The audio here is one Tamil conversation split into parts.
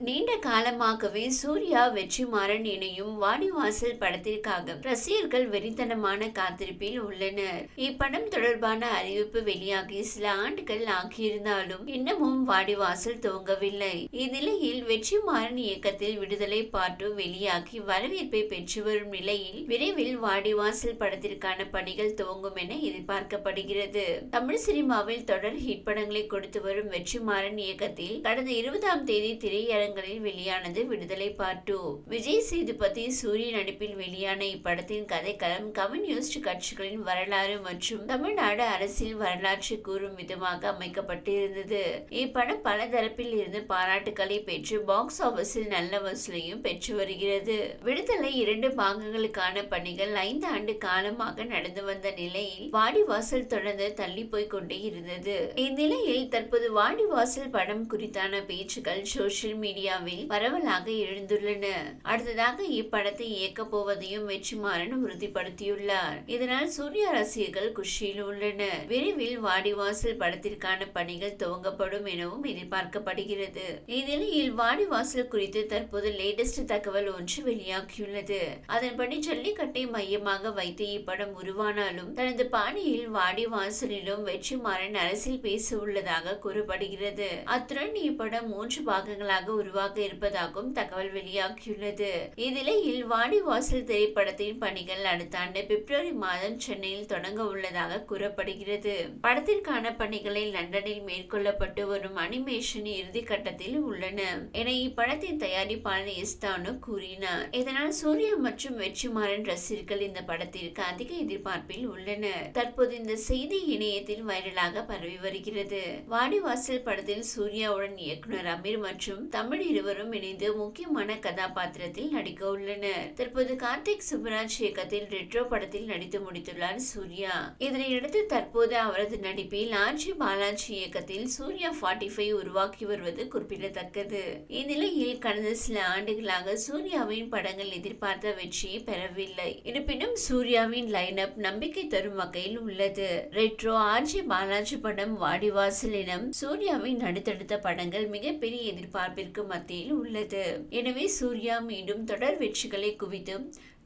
நீண்ட காலமாகவே சூர்யா வெற்றிமாறன் இணையும் வாடிவாசல் படத்திற்காக ரசிகர்கள் வெறித்தனமான காத்திருப்பில் உள்ளனர். இப்படம் தொடர்பான அறிவிப்பு வெளியாகி சில ஆண்டுகள் ஆகியிருந்தாலும் இன்னமும் வாடிவாசல் துவங்கவில்லை. இந்நிலையில் வெற்றிமாறன் இயக்கத்தில் விடுதலை பாட்டு வெளியாகி வரவேற்பை பெற்று வரும் நிலையில் விரைவில் வாடிவாசல் படத்திற்கான பணிகள் துவங்கும் என எதிர்பார்க்கப்படுகிறது. தமிழ் சினிமாவில் தொடர் ஹிட் படங்களை கொடுத்து வரும் வெற்றிமாறன் இயக்கத்தில் கடந்த இருபதாம் தேதி திரையரங்க படங்களில் வெளியானது விடுதலை பார்ட் டூ விஜய் சேதுபதி சூரிய நடிப்பில் வெளியான இப்படத்தின் கதைக்களம் கம்யூனிஸ்ட் கட்சிகளின் வரலாறு மற்றும் தமிழ்நாடு அரசியல் வரலாற்று கூறும் விதமாக அமைக்கப்பட்டிருந்தது. இப்படம் பல தரப்பில் இருந்து பாராட்டுகளை பெற்று பாக்ஸ் ஆபீஸில் நல்ல வசூலையும் பெற்று வருகிறது. விடுதலை இரண்டு பாகங்களுக்கான பணிகள் ஐந்து ஆண்டு காலமாக நடந்து வந்த நிலையில் வாடிவாசல் தொடர்ந்து தள்ளி போய் கொண்டே இருந்தது. இந்நிலையில் தற்போது வாடிவாசல் படம் குறித்தான பேச்சுகள் சோசியல் மீடியா மீடியாவில் பரவலாக எழுந்துள்ளன. அடுத்ததாக இப்படத்தை இயக்க போவதையும் வெற்றிமாறன் உறுதிப்படுத்தியுள்ளார். இதனால் சூர்யா ரசிகர்கள் குஷியில் உள்ளனர். விரைவில் வாடிவாசல் படத்திற்கான பணிகள் துவங்கப்படும் எனவும் எதிர்பார்க்கப்படுகிறது. இந்நிலையில் வாடிவாசல் குறித்து தற்போது லேட்டஸ்ட் தகவல் ஒன்று வெளியாகியுள்ளது. அதன்படி ஜல்லிக்கட்டை மையமாக வைத்து இப்படம் உருவானாலும் தனது பாணியில் வாடிவாசலிலும் வெற்றிமாறன் அரசியல் பேச உள்ளதாக கூறப்படுகிறது. அத்துடன் இப்படம் மூன்று பாகங்களாக உருவாக இருப்பதாகவும் தகவல் வெளியாகியுள்ளது. இந்நிலையில் வாசல் திரைப்படத்தின் பணிகள் அடுத்த ஆண்டு பிப்ரவரி மாதம் சென்னையில் தொடங்க உள்ளதாக கூறப்படுகிறது. படத்திற்கான பணிகளை லண்டனில் மேற்கொள்ளப்பட்டு வரும் அனிமேஷன் இறுதி கட்டத்தில் உள்ளன என இப்படத்தின் தயாரிப்பாளர் இஸ்தானு கூறினார். இதனால் சூர்யா மற்றும் வெற்றிமாறன் ரசிகர்கள் இந்த படத்திற்கு அதிக எதிர்பார்ப்பில் உள்ளனர். தற்போது இந்த செய்தி இணையத்தில் வைரலாக பரவி வருகிறது. வாடிவாசல் படத்தில் சூர்யாவுடன் இயக்குனர் அமீர் மற்றும் தமிழ் இருவரும் இணைந்து முக்கியமான கதாபாத்திரத்தில் நடிக்க உள்ளனர். தற்போது கார்த்திக் சுப்ராஜ் இயக்கத்தில் ரெட்ரோ படத்தில் நடித்து முடித்துள்ளார் சூர்யா. இதனையடுத்து தற்போது அவரது நடிப்பில் ஆர்ஜி பாலாஜி இயக்கத்தில் சூர்யா ஃபார்ட்டி ஃபைவ் உருவாக்கி வருவது குறிப்பிடத்தக்கது. இந்நிலையில் கடந்த சில ஆண்டுகளாக சூர்யாவின் படங்கள் எதிர்பார்த்த வெற்றியை பெறவில்லை. இருப்பினும் சூர்யாவின் லைன் அப் நம்பிக்கை தரும் வகையில் உள்ளது. ரெட்ரோ ஆர்ஜி பாலாஜி படம் வாடிவாசல் இனம் சூர்யாவின் அடுத்தடுத்த படங்கள் மிகப்பெரிய எதிர்பார்ப்பிற்கு மத்தியில் உள்ளது. எனவே சூர்யா மீண்டும் தொடர் வெற்றிகளை குவித்து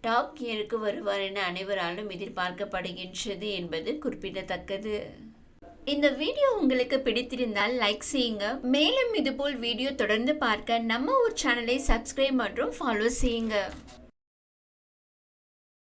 டாப் கியருக்கு வருவார் என அனைவராலும் எதிர்பார்க்கப்படுகின்றது என்பது குறிப்பிடத்தக்கது. இந்த வீடியோ உங்களுக்கு பிடித்திருந்தால் லைக் செய்யுங்க. மேலும் இதுபோல் வீடியோ தொடர்ந்து பார்க்க நம்ம ஒரு சேனலை சப்ஸ்கிரைப் மற்றும் ஃபாலோ செய்யுங்க.